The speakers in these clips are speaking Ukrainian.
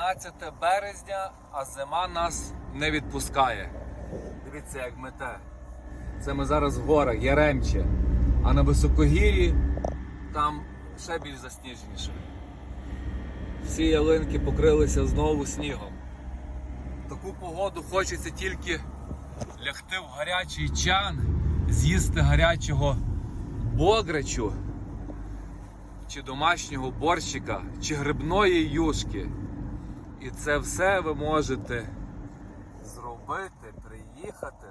15 березня, а зима нас не відпускає. Дивіться, як мете. Це ми зараз в горах, Яремче. А на високогір'ї там ще більш засніженіше. Всі ялинки покрилися знову снігом. Таку погоду хочеться тільки лягти в гарячий чан, з'їсти гарячого бограчу, чи домашнього борщика, чи грибної юшки. І це все ви можете зробити, приїхати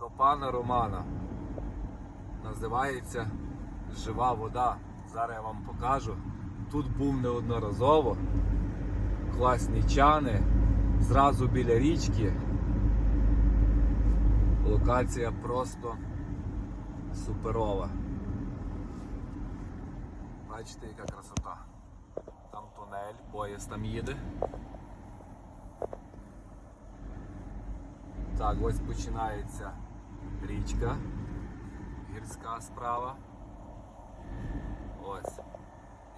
до пана Романа. Називається Жива вода. Зараз я вам покажу. Тут був неодноразово. Класні чани, зразу біля річки. Локація просто суперова. Бачите, яка красота. Поїзд там їде. Так, ось починається річка. Гірська справа. Ось.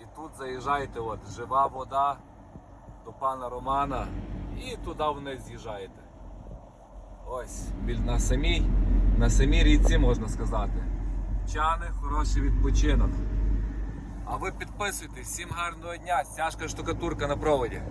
І тут заїжджаєте, от, жива вода до пана Романа і туди вниз з'їжджаєте. Ось, біль- на самій, на самій річці можна сказати. Чани, хороший відпочинок. А ви підписуйтесь, всім гарного дня, стяжка штукатурка на проводі.